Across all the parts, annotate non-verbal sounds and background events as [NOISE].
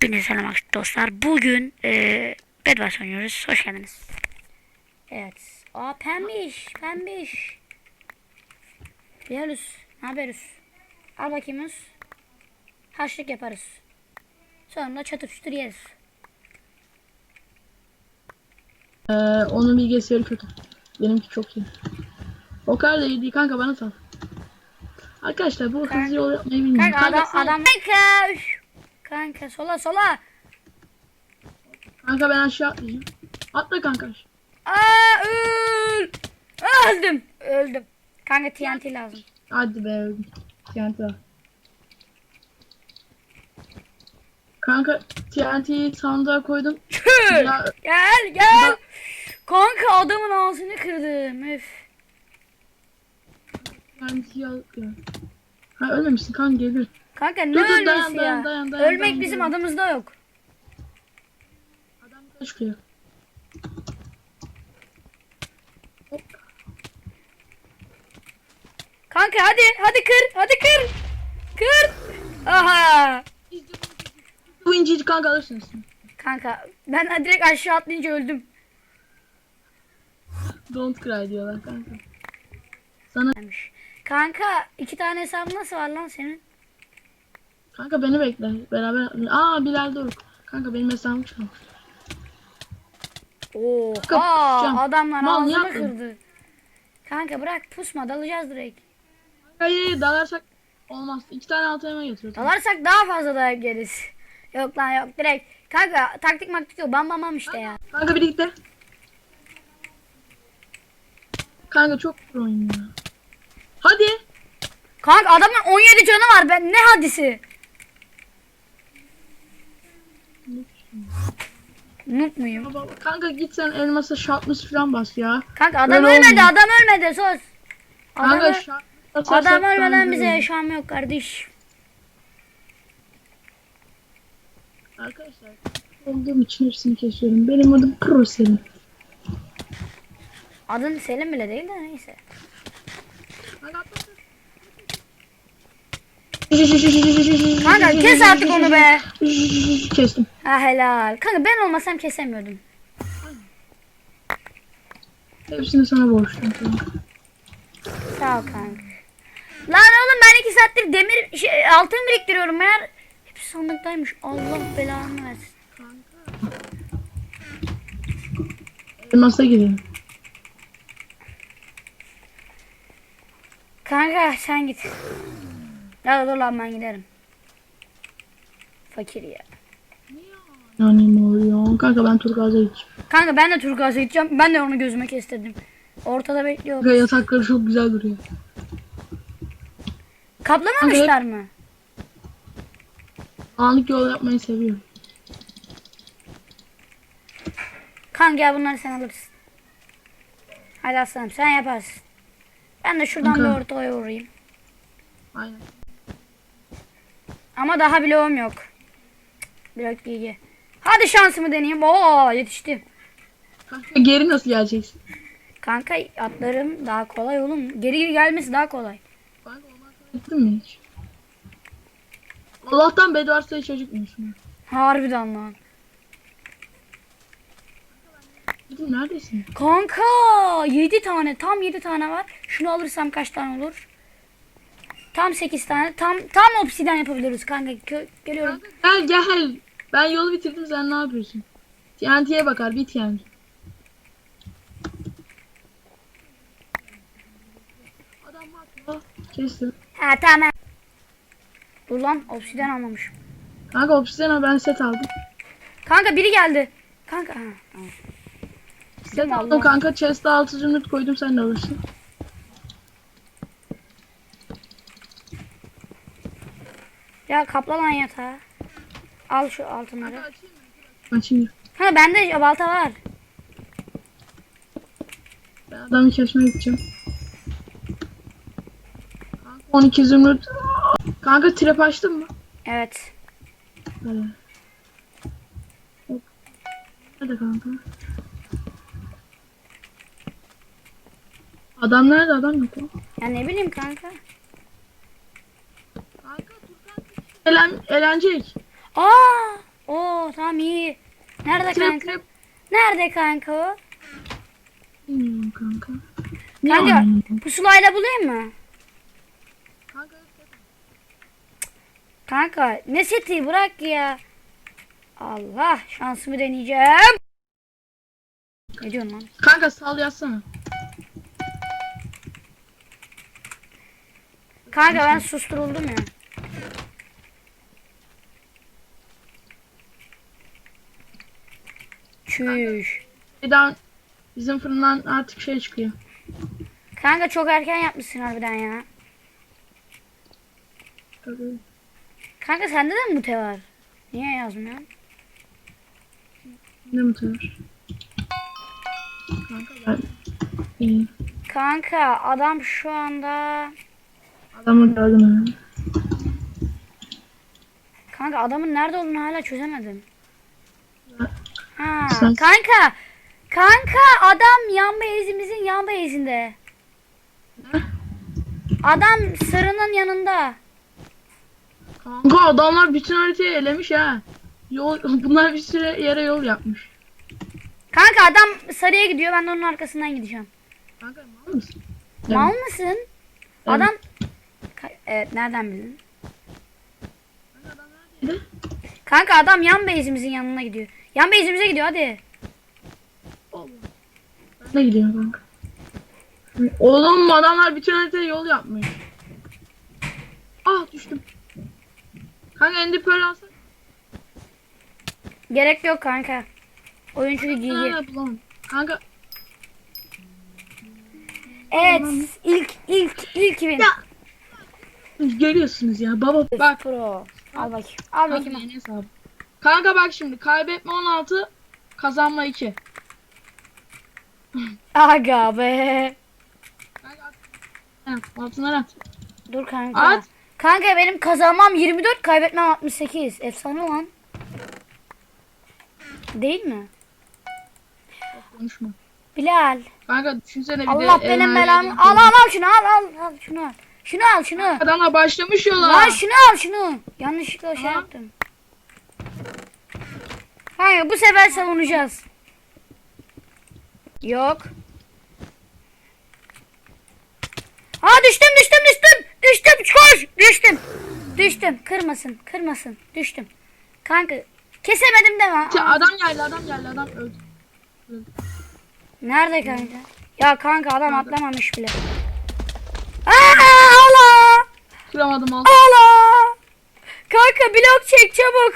Hepinize selam dostlar. Bugün eee Bedwars oynuyoruz. Hoş geldiniz. Evet. Aa pembiş. Pembiş. Diyoruz. Ne yapıyoruz? Al bakayım Yunus. Haşlık yaparız. Sonra çatır çutur yeriz. Ee, onun bilgisayarı kötü. Benimki çok iyi. O kadar da iyi değil kanka bana sal. Arkadaşlar bu hızlı yol yapmayı bilmiyorum. Kanka adam adam. Kanka. Kanka sola sola. Kanka ben aşağı atlayacağım. Atla kanka. Aa öl. Öldüm. Öldüm. Kanka TNT lazım. Hadi be öldüm. TNT al. Kanka TNT'yi sandığa koydum. Ya, Gel gel. Kanka adamın ağzını kırdım. Üf. TNT'yi al. Ha ölmemişsin kanka gelir. Kanka ne Dur, dur, dayan, ya? dayan, dayan, dayan, Ölmek dayan, bizim dayan. adımızda yok. Adam da çıkıyor. Kanka hadi hadi kır hadi kır. Kır. Aha. Bu inciyi kanka alırsınız. Kanka ben direkt aşağı atlayınca öldüm. Don't cry diyorlar kanka. Sana. Kanka iki tane hesabın nasıl var lan senin? Kanka beni bekle. Beraber Aa Bilal dur. Kanka benim hesabım çalmış. Oha pusacağım. adamlar Mal, ağzımı yaptın? kırdı. Kanka bırak pusma dalacağız direkt. Hayır dalarsak olmaz. İki tane altı elma getiriyor. Dalarsak daha fazla dayak yeriz. [LAUGHS] Yok lan yok direkt. Kanka taktik maktik yok bam bam bam işte ya. Kanka biri gitti. Kanka çok pro oyun ya. Hadi. Kanka adamın 17 canı var ben ne hadisi. Noob muyum? Baba, Kanka git sen elmasa şartmış falan bas ya. Kanka adam Öyle ölmedi olmuyor. adam ölmedi sus. Adam, Kanka şart adam ölmeden bize yaşam yok kardeş. Arkadaşlar olduğum için hepsini kesiyorum. Benim adım Pro Selim. Adın Selim bile değil de neyse. Kanka kes artık onu be. Kestim. Ha helal. Kanka ben olmasam kesemiyordum. Hepsini sana borçluyum. kanka. Sağ ol kanka. Lan oğlum ben iki saattir demir şey, altın biriktiriyorum meğer. Hepsi sandıktaymış. Allah belanı versin. Elmasa gidelim. Kanka sen git. Ya dur lan ben giderim. Fakir ya. Yani ne oluyor? Kanka ben Turgaz'a gideceğim. Kanka ben de turkuaz'a gideceğim. Ben de onu gözüme kestirdim. Ortada bekliyor. Kanka yatakları çok güzel duruyor. Kaplamamışlar mı? Anlık yol yapmayı seviyorum. Kanka gel bunları sen alırsın. Hadi aslanım sen yaparsın. Ben de şuradan Kanka. bir ortaya uğrayayım. Aynen. Ama daha bloğum yok. Blok bilgi. Hadi şansımı deneyeyim. Oo yetiştim. Kanka geri nasıl geleceksin? Kanka atlarım daha kolay oğlum. Geri geri gelmesi daha kolay. Kanka gittin mi hiç? Allah'tan Bedwars'ta hiç acıkmıyorsun. Harbiden lan. Gidin neredesin? Kanka 7 tane tam 7 tane var. Şunu alırsam kaç tane olur? Tam 8 tane. Tam tam obsiden yapabiliriz kanka. Kö- geliyorum. Gel gel. Ben yolu bitirdim sen ne yapıyorsun? TNT'ye bakar bir TNT. Adam atma. Kestim. Ha tamam. Dur lan obsiden almamışım. Kanka obsidian ben set aldım. Kanka biri geldi. Kanka ha, tamam. Set aldım kanka chest'e 6 zümrüt koydum sen de alırsın. Ya kapla lan yatağı. Al şu altınları. Açayım. Ha bende balta var. Ben adamı kesmeye gideceğim. Kanka 12 zümrüt. Kanka trap açtın mı? Evet. Hadi. Hop. Hadi kanka. Adam nerede adam yok o. Ya ne bileyim kanka. Kanka Elen, eğlenecek. Aa Oo tamam iyi. Nerede Trap kanka? trap. Nerede kanka o? Bilmiyorum kanka. Niye Kanka oynamıyorsun? pusulayla bulayım mı? Kanka, Kanka ne seti bırak ya. Allah şansımı deneyeceğim. Ne diyorsun lan? kanka sal yazsana. Kanka ben susturuldum ya. Çüş. Bir daha bizim fırından artık şey çıkıyor. Kanka çok erken yapmışsın harbiden ya. Tabii. Kanka sende de mi mute var? Niye yazmıyorsun? Ne mutluyum. Kanka ben iyi. Kanka adam şu anda... Adamı gördüm ben. Kanka adamın nerede olduğunu hala çözemedim. Ha, kanka. Kanka adam yan beyzimizin yan beyzinde. Adam sarının yanında. Kanka adamlar bütün haritayı elemiş ha. Yol, [LAUGHS] bunlar bir süre yere yol yapmış. Kanka adam sarıya gidiyor ben de onun arkasından gideceğim. Kanka mal mısın? Mal mısın? Adam Ka- evet, nereden bildin? Kanka adam yan beyzimizin yanına gidiyor. Yan beyzimize gidiyor hadi. De gidiyorum kanka. Oğlum adamlar bütün haritaya yol yapmış. Ah düştüm. Kanka Ender Pearl alsana. Gerek yok kanka. Oyun çünkü. Nerede bulamam. Kanka Evet ilk ilk ilk win. Ya. görüyorsunuz ya baba. Bak Pro. Al bakayım. Al Kanka, bakayım. hesabı. Kanka bak şimdi kaybetme 16 kazanma 2. Aga be. Altınları at. Dur kanka. At. Kanka benim kazanmam 24, kaybetmem 68. Efsane lan. Değil mi? Konuşma. Bilal. Kanka düşünsene bir Allah de benim belamı. Al al al şunu al al al şunu al. Şunu al şunu. Adamla başlamış yola. Lan şunu al şunu. Yanlışlıkla şey yaptım. Kanka bu sefer savunacağız. Yok. Ha düştüm düştüm düştüm. Düştüm koş. Düştüm. Düştüm. Kırmasın kırmasın. Düştüm. Kanka kesemedim deme. Ya Adam geldi adam geldi adam öldü. Nerede kanka? Ya kanka adam atlamamış bile. Aa, Allah! Kıramadım al. Allah! Kanka blok çek çabuk.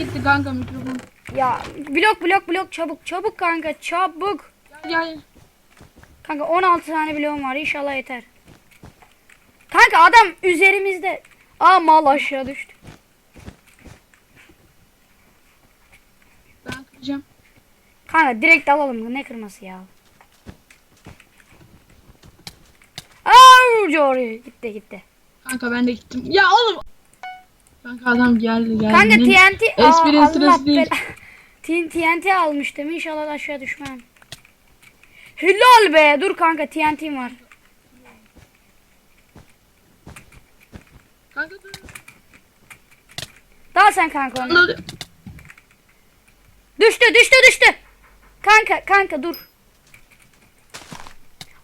Gitti kanka mikrofon. Ya blok blok blok çabuk çabuk kanka çabuk. Gel gel. Kanka 16 tane bloğum var inşallah yeter. Kanka adam üzerimizde. Aa mal aşağı düştü. Ben kıracağım. Kanka direkt alalım ne kırması ya. Aa oraya gitti gitti. Kanka ben de gittim. Ya oğlum. Kanka adam geldi geldi. Kanka TNT Espri sırası değil. [LAUGHS] TNT almıştım inşallah aşağı düşmem. Helal be dur kanka TNT'm var. Kanka dur. Daha sen kanka onu. Düştü düştü düştü. Kanka kanka dur.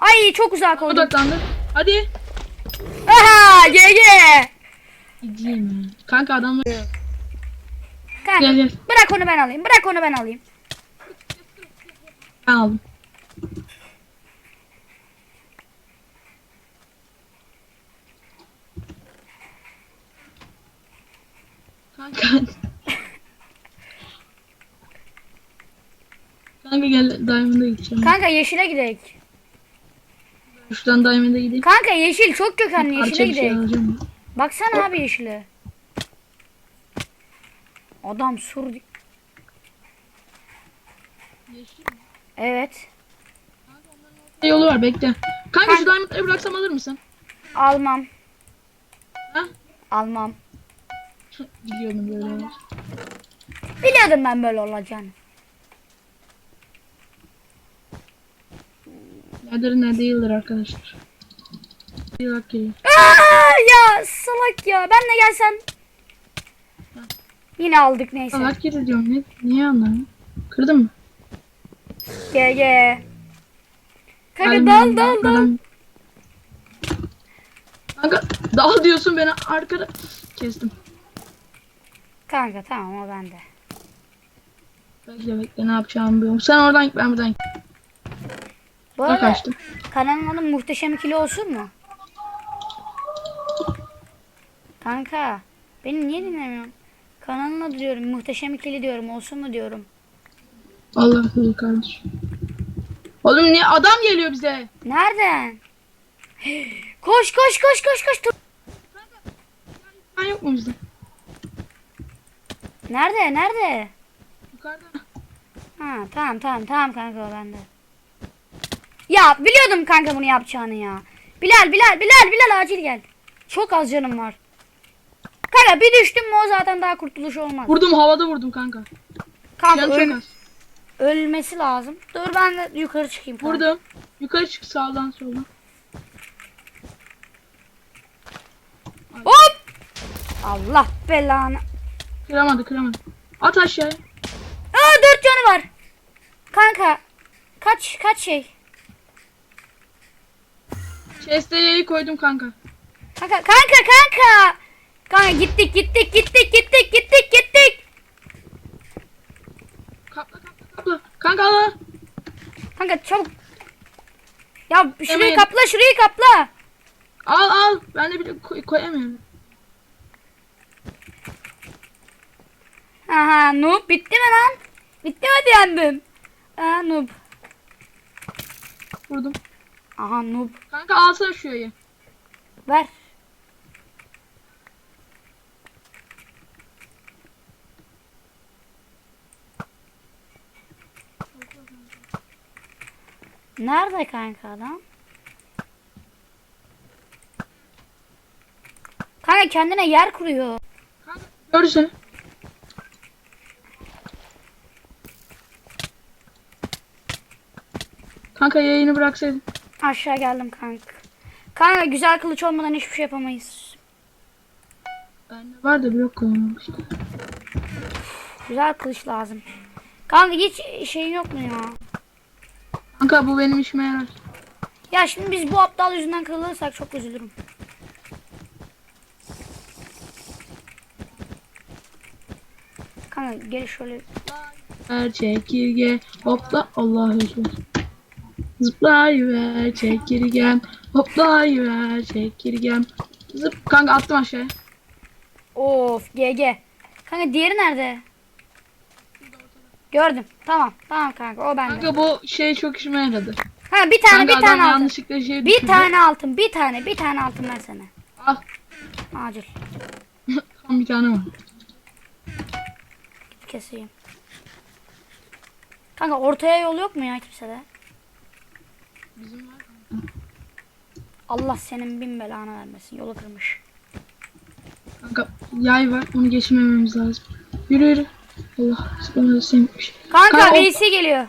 Ay çok uzak oldum. Odaklandı. Hadi. Aha GG. Gideyim. Kanka adamlar. Kanka Gel gel. bırak onu ben alayım. Bırak onu ben alayım. Ben aldım. Kanka. Kanka gel Diamond'a gideceğim. Kanka yeşile gidelim. Şuradan Diamond'a gideyim. Kanka yeşil çok kökenli yeşile şey gidelim. alacağım. Baksana abi yeşile. Adam sur. Evet. Yolu var bekle. Kanka şu Diamond'ları bıraksam alır mısın? Almam. Ha? Almam. Biliyordum böyle olur. Biliyordum ben böyle olacağını. Nedir ne değildir arkadaşlar. Geliyor. Aa, ya salak ya. Ben de gelsem. Yine aldık neyse. Kaç kere diyorum ne? Niye anlamıyorum? Kırdın mı? GG. Kanka Geldim, dal dal dal. Kanka dal diyorsun beni arkada kestim. Kanka tamam o bende. Bekle bekle ne yapacağımı bilmiyorum. Sen oradan git ben buradan git. Bu arada kaçtım. kanalın adı Muhteşem İkili olsun mu? Kanka beni niye dinlemiyorsun? Kanalın adı diyorum Muhteşem İkili diyorum olsun mu diyorum. Allah Allah kardeşim. Oğlum niye adam geliyor bize? Nereden? Koş koş koş koş koş. Dur. Ben yok mu bizde? Nerede nerede? Yukarıda. Ha tamam tamam tamam kanka o bende. Ya biliyordum kanka bunu yapacağını ya. Bilal Bilal Bilal Bilal acil gel. Çok az canım var. Kanka bir düştüm mü o zaten daha kurtuluş olmaz. Vurdum havada vurdum kanka. Kanka öl- ölmesi lazım. Dur ben de yukarı çıkayım. kanka. Vurdum. Yukarı çık sağdan soldan. Hop! Allah belanı. Kıramadı kıramadı. At aşağıya. Aa dört canı var. Kanka kaç kaç şey? Chest'e yayı koydum kanka. Kanka kanka kanka. Kanka gittik gittik gittik gittik gittik gittik. Kapla kapla kapla. Kanka al. Kanka çabuk. Ya şurayı Hemen. kapla şurayı kapla. Al al. Ben de bir koy, koyamıyorum. Aha noob bitti mi lan? Bitti mi diyendim? Aha noob. Vurdum. Aha noob. Kanka alsana şu yayı. Ver. Nerede kanka adam? Kanka kendine yer kuruyor. Seni. Kanka yayını bıraksaydın. Aşağı geldim kanka. Kanka güzel kılıç olmadan hiçbir şey yapamayız. Bende var da blok koyamamıştı. Güzel kılıç lazım. Kanka hiç şeyin yok mu ya? Kanka bu benim işime yarar. Ya şimdi biz bu aptal yüzünden kırılırsak çok üzülürüm. Kanka gel şöyle. Ver çekirge hopla Allah'a ekber. Zıplayıver çekirgem hoplayıver çekirgem. Zıp kanka attım aşağıya. Of GG. Kanka diğeri nerede? Gördüm. Tamam. Tamam kanka o bende. Kanka bu şey çok işime yaradı. Ha bir tane Kanka bir tane altın. yanlışlıkla şey Bir düşürdü. tane altın. Bir tane bir tane altın versene. Al. Acil. [LAUGHS] Tam bir tane var. Keseyim. Kanka ortaya yol yok mu ya kimsede? Bizim var. Allah senin bin belanı vermesin. Yolu kırmış. Kanka yay var onu geçirmememiz lazım. Yürü yürü. Allah sıkıntı sevmiş. Kanka, Kanka, birisi geliyor.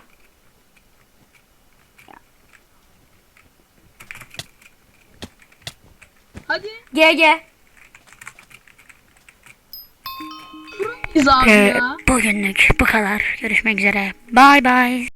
Hadi. GG. Biz abi Ee, ya. bugünlük bu kadar. Görüşmek üzere. Bay bay.